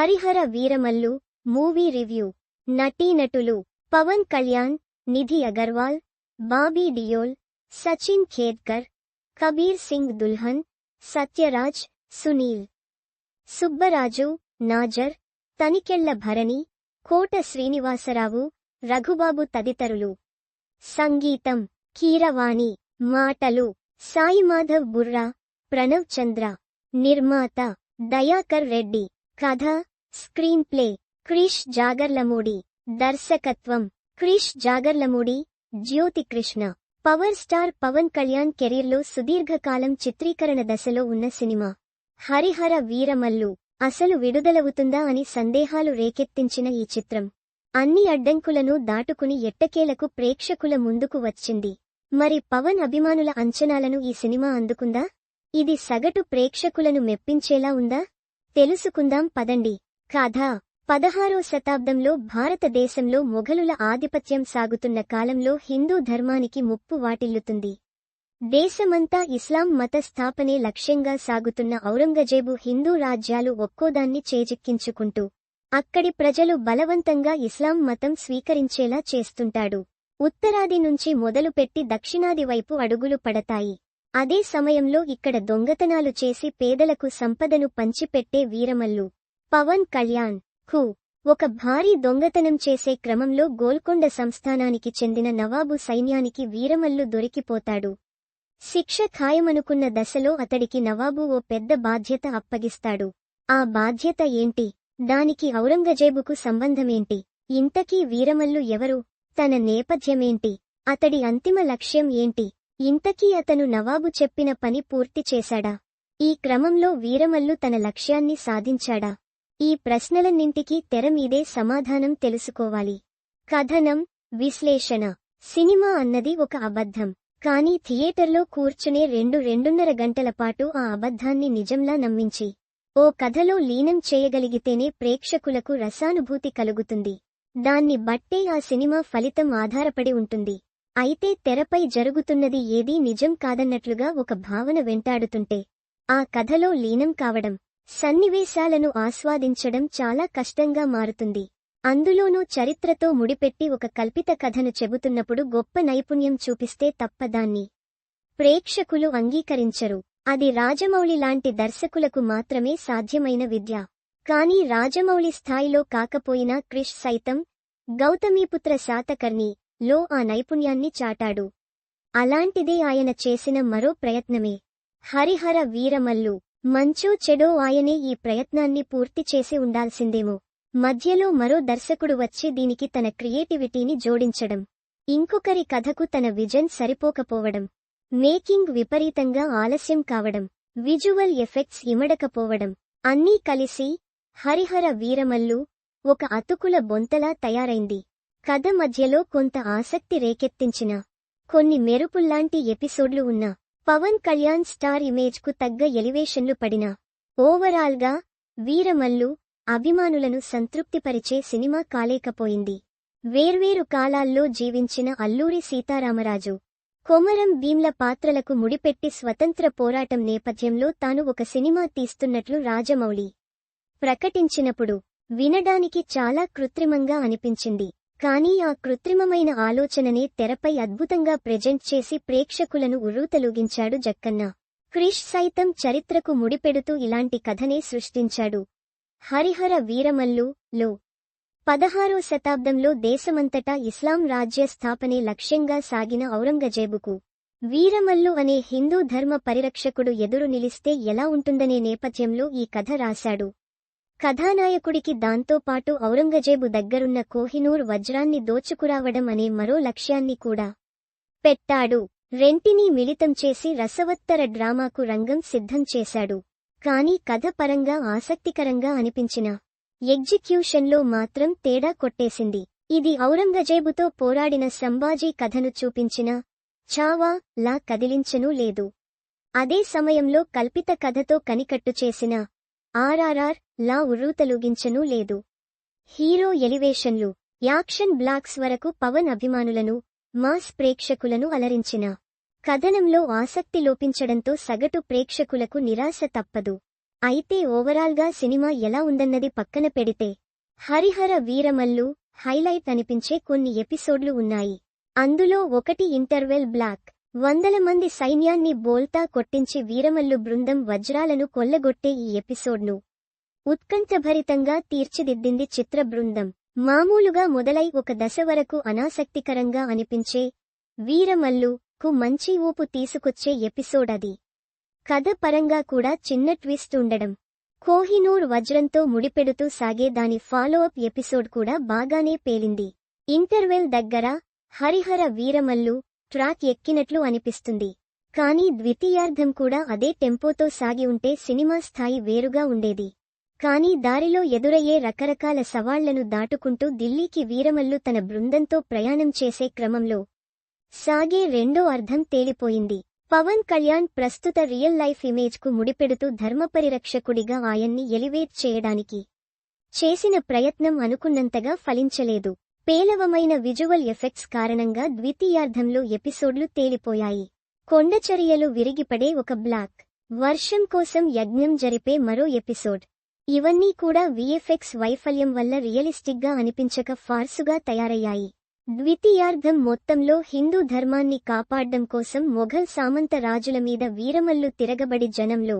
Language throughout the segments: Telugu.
Harihara Veeramallu movie review. నటీనటులు పవన్ కళ్యాణ్ నిధి అగర్వాల్ బాబీ డియోల్ సచిన్ ఖేద్కర్ కబీర్ సింగ్ దుల్హన్ సత్యరాజ్ సునీల్. సుబ్బరాజు నాజర్ తనికెళ్ళ భరణి కోట శ్రీనివాసరావు రఘుబాబు తదితరులు. సంగీతం కీరవాణి మాటలు సాయిమాధవ్ బుర్రా ప్రణవ్ చంద్ర. నిర్మాత దయాకర్ రెడ్డి. కథ స్క్రీన్ ప్లే క్రిష్ జాగర్లమూడి. దర్శకత్వం. క్రిష్ జాగర్లమూడి జ్యోతి కృష్ణ. పవర్ స్టార్ పవన్ కళ్యాణ్ కెరీర్లో సుదీర్ఘకాలం చిత్రీకరణ దశలో ఉన్న సినిమా. హరిహర వీరమల్లు. అసలు విడుదలవుతుందా అని సందేహాలు రేకెత్తించిన ఈ చిత్రం. అన్ని అడ్డంకులను దాటుకుని ఎట్టకేలకు ప్రేక్షకుల ముందుకు వచ్చింది. మరి పవన్ అభిమానుల అంచనాలను ఈ సినిమా అందుకుందా? ఇది సగటు ప్రేక్షకులను మెప్పించేలా ఉందా? తెలుసుకుందాం పదండి. కథ పదహారో శతాబ్దంలో భారతదేశంలో మొఘలుల ఆధిపత్యం సాగుతున్న కాలంలో హిందూ ధర్మానికి ముప్పు వాటిల్లుతుంది. దేశమంతా ఇస్లాం మత స్థాపనే లక్ష్యంగా సాగుతున్న ఔరంగజేబు హిందూ రాజ్యాలు ఒక్కోదాన్ని చేజిక్కించుకుంటూ అక్కడి ప్రజలు బలవంతంగా ఇస్లాం మతం స్వీకరించేలా చేస్తుంటాడు. ఉత్తరాది నుంచి మొదలుపెట్టి దక్షిణాది వైపు అడుగులు పడతాయి. అదే సమయంలో ఇక్కడ దొంగతనాలు చేసి పేదలకు సంపదను పంచిపెట్టే వీరమల్లు. పవన్ కళ్యాణ్కు ఒక భారీ దొంగతనం చేసే క్రమంలో గోల్కొండ సంస్థానానికి చెందిన నవాబు సైన్యానికి వీరమల్లు దొరికిపోతాడు. శిక్ష ఖాయమనుకున్న దశలో అతడికి నవాబు ఓ పెద్ద బాధ్యత అప్పగిస్తాడు. ఆ బాధ్యత ఏంటి? దానికి ఔరంగజేబుకు సంబంధమేంటి? ఇంతకీ వీరమల్లు ఎవరు? తన నేపథ్యమేంటి? అతడి అంతిమ లక్ష్యం ఏంటి? ఇంతకీ అతను నవాబు చెప్పిన పని పూర్తి చేశాడా? ఈ క్రమంలో వీరమల్లు తన లక్ష్యాన్ని సాధించాడా? ఈ ప్రశ్నలన్నింటికీ తెరమీదే సమాధానం తెలుసుకోవాలి. కథనం విశ్లేషణ. సినిమా అన్నది ఒక అబద్ధం. కానీ థియేటర్లో కూర్చునే రెండు రెండున్నర గంటల పాటు ఆ అబద్ధాన్ని నిజంలా నమ్మించి ఓ కథలో లీనం చేయగలిగితేనే ప్రేక్షకులకు రసానుభూతి కలుగుతుంది. దాన్ని బట్టే ఆ సినిమా ఫలితం ఆధారపడి ఉంటుంది. అయితే తెరపై జరుగుతున్నది ఏదీ నిజం కాదన్నట్లుగా ఒక భావన వెంటాడుతుంటే ఆ కథలో లీనం కావడం సన్నివేశాలను ఆస్వాదించడం చాలా కష్టంగా మారుతుంది. అందులోనూ చరిత్రతో ముడిపెట్టి ఒక కల్పిత కథను చెబుతున్నప్పుడు గొప్ప నైపుణ్యం చూపిస్తే తప్ప దాన్ని ప్రేక్షకులు అంగీకరించరు. అది రాజమౌళి లాంటి దర్శకులకు మాత్రమే సాధ్యమైన విద్య. కానీ రాజమౌళి స్థాయిలో కాకపోయినా క్రిష్ సైతం గౌతమీపుత్ర శాతకర్ణి లో ఆ నైపుణ్యాన్ని చాటాడు. అలాంటిదే ఆయన చేసిన మరో ప్రయత్నమే. హరిహర వీరమల్లు. మంచో చెడో ఆయనే ఈ ప్రయత్నాన్ని పూర్తి చేసి ఉండాల్సిందేమో. మధ్యలో మరో దర్శకుడు వచ్చి దీనికి తన క్రియేటివిటీని జోడించడం. ఇంకొకరి కథకు తన విజన్ సరిపోకపోవడం. మేకింగ్ విపరీతంగా ఆలస్యం కావడం. విజువల్ ఎఫెక్ట్స్ ఇమడకపోవడం. అన్నీ కలిసి హరిహర వీరమల్లు ఒక అతుకుల బొంతలా తయారైంది. కథ మధ్యలో కొంత ఆసక్తి రేకెత్తించిన కొన్ని మెరుపుల్లాంటి ఎపిసోడ్లు ఉన్నా పవన్ కళ్యాణ్ స్టార్ ఇమేజ్కు తగ్గ ఎలివేషన్లు పడినా ఓవరాల్గా వీరమల్లు అభిమానులను సంతృప్తిపరిచే సినిమా కాలేకపోయింది. వేర్వేరు కాలాల్లో జీవించిన అల్లూరి సీతారామరాజు కొమరం భీమ్ల పాత్రలకు ముడిపెట్టి స్వతంత్ర పోరాటం నేపథ్యంలో తాను ఒక సినిమా తీస్తున్నట్లు రాజమౌళి ప్రకటించినప్పుడు వినడానికి చాలా కృత్రిమంగా అనిపించింది. కానీ ఆ కృత్రిమమైన ఆలోచననే తెరపై అద్భుతంగా ప్రెజెంట్ చేసి ప్రేక్షకులను ఉర్రూతలూగించాడు జక్కన్న. క్రిష్ సైతం చరిత్రకు ముడిపెడుతూ ఇలాంటి కథనే సృష్టించాడు. హరిహర వీరమల్లు లో. పదహారో శతాబ్దంలో దేశమంతటా ఇస్లాం రాజ్య స్థాపనే లక్ష్యంగా సాగిన ఔరంగజేబుకు. వీరమల్లు అనే హిందూ ధర్మ పరిరక్షకుడు ఎదురు నిలిస్తే ఎలా ఉంటుందనే నేపథ్యంలో ఈ కథ రాశాడు. కథానాయకుడికి దాంతోపాటు ఔరంగజేబు దగ్గరున్న కోహినూర్ వజ్రాన్ని దోచుకురావడం అనే మరో లక్ష్యాన్ని కూడా పెట్టాడు. రెంటినీ మిళితం చేసి రసవత్తర డ్రామాకు రంగం సిద్ధం చేశాడు. కానీ కథ పరంగా ఆసక్తికరంగా అనిపించిన ఎగ్జిక్యూషన్లో మాత్రం తేడా కొట్టేసింది. ఇది ఔరంగజేబుతో పోరాడిన సంభాజీ కథను చూపించిన చావా లా కదిలించనూ లేదు. అదే సమయంలో కల్పిత కథతో కనికట్టు చేసిన ఆర్ఆర్ఆర్ లా ఉర్రూతలూగించనూ లేదు. హీరో ఎలివేషన్లు యాక్షన్ బ్లాక్స్ వరకు పవన్ అభిమానులను మాస్ ప్రేక్షకులను అలరించిన. కథనంలో ఆసక్తి లోపించడంతో సగటు ప్రేక్షకులకు నిరాశ తప్పదు. అయితే ఓవరాల్గా సినిమా ఎలా ఉందన్నది పక్కన పెడితే హరిహర వీరమల్లు హైలైట్ అనిపించే కొన్ని ఎపిసోడ్లు ఉన్నాయి. అందులో ఒకటి ఇంటర్వెల్ బ్లాక్. వందల మంది సైన్యాన్ని బోల్తా కొట్టించి వీరమల్లు బృందం వజ్రాలను కొల్లగొట్టే ఈ ఎపిసోడ్ను. ఉత్కంఠభరితంగా తీర్చిదిద్దింది చిత్ర బృందం మామూలుగా మొదలై ఒక దశ వరకు అనాసక్తికరంగా అనిపించే వీరమల్లు కు మంచి ఊపు తీసుకొచ్చే ఎపిసోడ్ అది. కథ పరంగా కూడా చిన్న ట్విస్ట్ ఉండడం. కోహినూర్ వజ్రంతో ముడిపెడుతూ సాగే దాని ఫాలోఅప్ ఎపిసోడ్ కూడా బాగానే పేలింది. ఇంటర్వెల్ దగ్గర హరిహర వీరమల్లు ట్రాక్ ఎక్కినట్లు అనిపిస్తుంది. కానీ ద్వితీయార్థం కూడా అదే టెంపోతో సాగి ఉంటే సినిమా స్థాయి వేరుగా ఉండేది. కానీ దారిలో ఎదురయ్యే రకరకాల సవాళ్ళను దాటుకుంటూ ఢిల్లీకి వీరమల్లు తన బృందంతో ప్రయాణం చేసే క్రమంలో సాగే రెండో అర్థం తేలిపోయింది. పవన్ కళ్యాణ్ ప్రస్తుత రియల్ లైఫ్ ఇమేజ్కు ముడిపెడుతూ ధర్మపరిరక్షకుడిగా ఆయన్ని ఎలివేట్ చేయడానికి చేసిన ప్రయత్నం అనుకున్నంతగా ఫలించలేదు. పేలవమైన విజువల్ ఎఫెక్ట్స్ కారణంగా ద్వితీయార్థంలో ఎపిసోడ్లు తేలిపోయాయి. కొండచరియలు విరిగిపడే ఒక బ్లాక్. వర్షం కోసం యజ్ఞం జరిపే మరో ఎపిసోడ్. ఇవన్నీ కూడా విఎఫ్ఎక్స్ వైఫల్యం వల్ల రియలిస్టిక్గా అనిపించక ఫార్సుగా తయారయ్యాయి. ద్వితీయార్థం మొత్తంలో హిందూ ధర్మాన్ని కాపాడ్డం కోసం మొఘల్ సామంత రాజుల మీద వీరమల్లు తిరగబడి జనంలో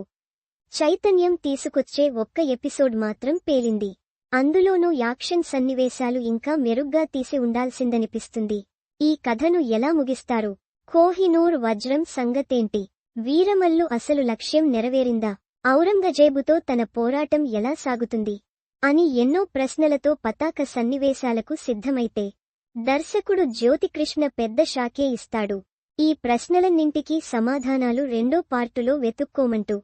చైతన్యం తీసుకొచ్చే ఒక్క ఎపిసోడ్ మాత్రం పేలింది. అందులోనూ యాక్షన్ సన్నివేశాలు ఇంకా మెరుగ్గా తీసి ఉండాల్సిందనిపిస్తుంది. ఈ కథను ఎలా ముగిస్తారు? కోహినూర్ వజ్రం సంగతేంటి? వీరమల్లు అసలు లక్ష్యం నెరవేరిందా? ఔరంగజేబుతో తన పోరాటం ఎలా సాగుతుంది? అని ఎన్నో ప్రశ్నలతో పతాక సన్నివేశాలకు సిద్ధమైతే దర్శకుడు జ్యోతికృష్ణ పెద్ద షాకే ఇస్తాడు. ఈ ప్రశ్నలన్నింటికీ సమాధానాలు రెండో పార్టులో వెతుక్కోమంటూ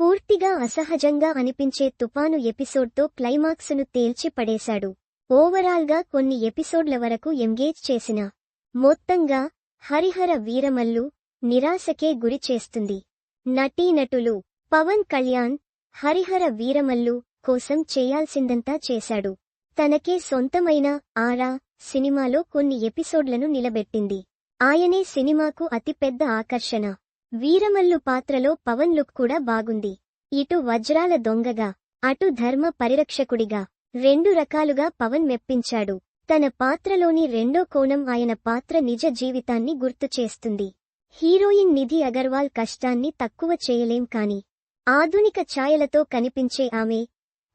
పూర్తిగా అసహజంగా అనిపించే తుపాను ఎపిసోడ్తో క్లైమాక్స్ను తేల్చి పడేశాడు. ఓవరాల్గా కొన్ని ఎపిసోడ్ల వరకు ఎంగేజ్ చేసిన మొత్తంగా హరిహర వీరమల్లు నిరాశకే గురి చేస్తుంది. నటీనటులు పవన్ కళ్యాణ్ హరిహర వీరమల్లు కోసం చేయాల్సిందంతా చేశాడు. తనకే సొంతమైన ఆరా సినిమాలో కొన్ని ఎపిసోడ్లను నిలబెట్టింది. ఆయనే సినిమాకు అతిపెద్ద ఆకర్షణ. వీరమల్లు పాత్రలో పవన్ లుక్ కూడా బాగుంది. ఇటు వజ్రాల దొంగగా అటు ధర్మ పరిరక్షకుడిగా రెండు రకాలుగా పవన్ మెప్పించాడు. తన పాత్రలోని రెండో కోణం ఆయన పాత్ర నిజ జీవితాన్ని గుర్తు చేస్తుంది హీరోయిన్ నిధి అగర్వాల్ కష్టాన్ని తక్కువ చేయలేం కాని ఆధునిక ఛాయలతో కనిపించే ఆమె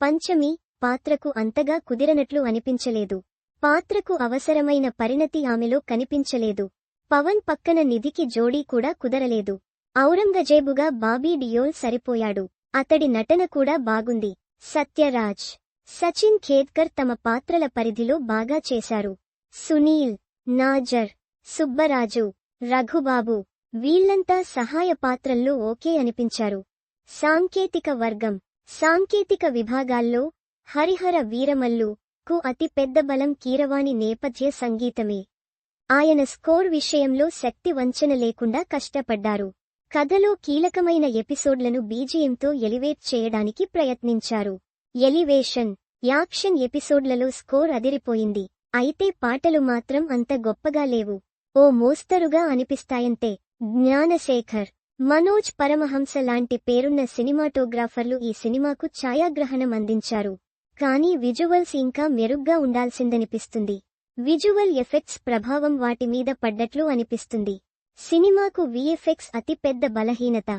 పంచమి పాత్రకు అంతగా కుదిరనట్లు అనిపించలేదు. పాత్రకు అవసరమైన పరిణతి ఆమెలో కనిపించలేదు. పవన్ పక్కన నిధికి జోడీ కూడా కుదరలేదు. ఔరంగజేబుగా బాబీ డియోల్ సరిపోయాడు. అతడి నటన కూడా బాగుంది. సత్యరాజ్ సచిన్ ఖేద్కర్ తమ పాత్రల పరిధిలో బాగా చేశారు. సునీల్ నాజర్ సుబ్బరాజు రఘుబాబు వీళ్ళంతా సహాయ పాత్రల్లో ఓకే అనిపించారు. సాంకేతిక వర్గం సాంకేతిక విభాగాల్లో హరిహర వీరమల్లు కు అతి పెద్ద బలం కీరవాణి నేపథ్య సంగీతమే. ఆయన స్కోర్ విషయంలో శక్తి వంచన లేకుండా కష్టపడ్డారు. కథలో కీలకమైన ఎపిసోడ్లను బీజియంతో ఎలివేట్ చేయడానికి ప్రయత్నించారు. ఎలివేషన్ యాక్షన్ ఎపిసోడ్లలో స్కోర్ అదిరిపోయింది. అయితే పాటలు మాత్రం అంత గొప్పగా లేవు. ఓ మోస్తరుగా అనిపిస్తాయంతే జ్ఞానశేఖర్ మనోజ్ పరమహంస లాంటి పేరున్న సినిమాటోగ్రాఫర్లు ఈ సినిమాకు ఛాయాగ్రహణం అందించారు. కానీ విజువల్స్ ఇంకా మెరుగ్గా ఉండాల్సిందనిపిస్తుంది. విజువల్ ఎఫెక్ట్స్ ప్రభావం వాటి మీద పడ్డట్లు అనిపిస్తుంది. సినిమాకు విఎఫ్ఎక్స్ అతిపెద్ద బలహీనత.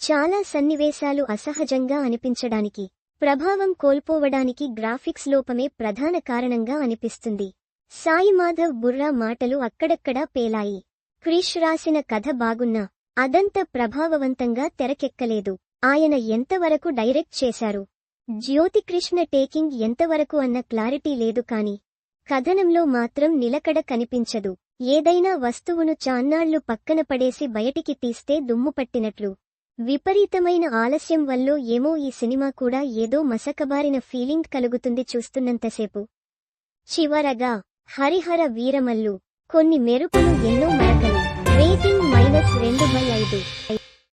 చాలా సన్నివేశాలు అసహజంగా అనిపించడానికి ప్రభావం కోల్పోవడానికి గ్రాఫిక్స్ లోపమే ప్రధాన కారణంగా అనిపిస్తుంది. సాయి మాధవ్ బుర్రా మాటలు అక్కడక్కడా పేలాయి. క్రిష్ రాసిన కథ బాగున్నా అదంత ప్రభావవంతంగా తెరకెక్కలేదు. ఆయన ఎంతవరకు డైరెక్ట్ చేశారు? జ్యోతికృష్ణ టేకింగ్ ఎంతవరకు అన్న క్లారిటీ లేదు కాని కథనంలో మాత్రం నిలకడ కనిపించదు. ఏదైనా వస్తువును చాన్నాళ్ళు పక్కన పడేసి బయటికి తీస్తే దుమ్ము పట్టినట్లు. విపరీతమైన ఆలస్యం వల్లో ఏమో ఈ సినిమా కూడా ఏదో మసకబారిన ఫీలింగ్ కలుగుతుంది చూస్తున్నంతసేపు. చివరగా హరిహర వీరమల్లు కొన్ని మెరుపులు ఎన్నో మరకలు. రేటింగ్ మైనస్ రెండు బై ఐదు.